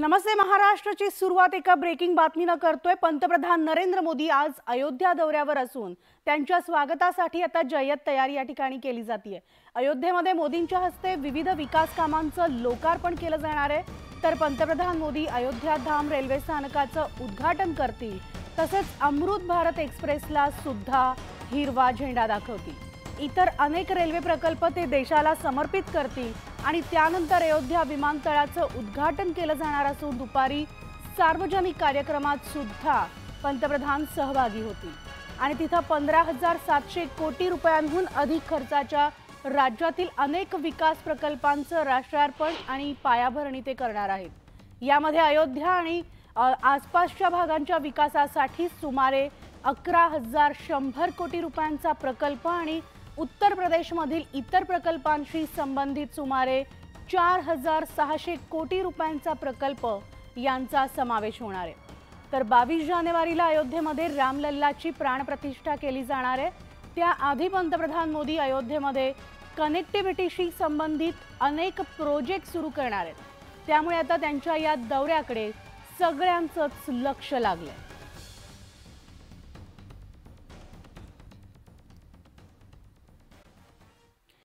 नमस्ते महाराष्ट्राची सुरुवात एका ब्रेकिंग बातमीनं करतोय. पंतप्रधान नरेंद्र मोदी आज अयोध्या दौऱ्यावर असून त्यांच्या स्वागतासाठी आता जय्यत तयारी या ठिकाणी केली जाते अयोध्येमध्ये मोदींच्या हस्ते विविध विकास कामांचं लोकार्पण केलं जाणार आहे. तर पंतप्रधान मोदी अयोध्या धाम रेल्वे स्थानकाचं उद्घाटन करतील. तसेच अमृत भारत एक्सप्रेसला सुद्धा हिरवा झेंडा दाखवतील. इतर अनेक रेल्वे प्रकल्प ते देशाला समर्पित करतील. आणि त्यानंतर अयोध्या विमानतळाचं उद्घाटन केलं जाणार असून दुपारी सार्वजनिक कार्यक्रमात सुद्धा पंतप्रधान सहभागी होतील. आणि तिथं पंधरा हजार सातशे कोटी रुपयांहून अधिक खर्चाच्या राज्यातील अनेक विकास प्रकल्पांचं राष्ट्रार्पण आणि पायाभरणी ते करणार आहेत. यामध्ये अयोध्या आणि आसपासच्या भागांच्या विकासासाठी सुमारे अकरा हजार शंभर कोटी रुपयांचा प्रकल्प आणि उत्तर प्रदेशमधील इतर प्रकल्पांशी संबंधित सुमारे चार हजार सहाशे कोटी रुपयांचा प्रकल्प यांचा समावेश होणार आहे. तर बावीस जानेवारीला अयोध्येमध्ये रामलल्लाची प्राणप्रतिष्ठा केली जाणार आहे. त्याआधी पंतप्रधान मोदी अयोध्येमध्ये कनेक्टिव्हिटीशी संबंधित अनेक प्रोजेक्ट सुरू करणार आहेत. त्यामुळे आता त्यांच्या या दौऱ्याकडे सगळ्यांचंच लक्ष लागलंय.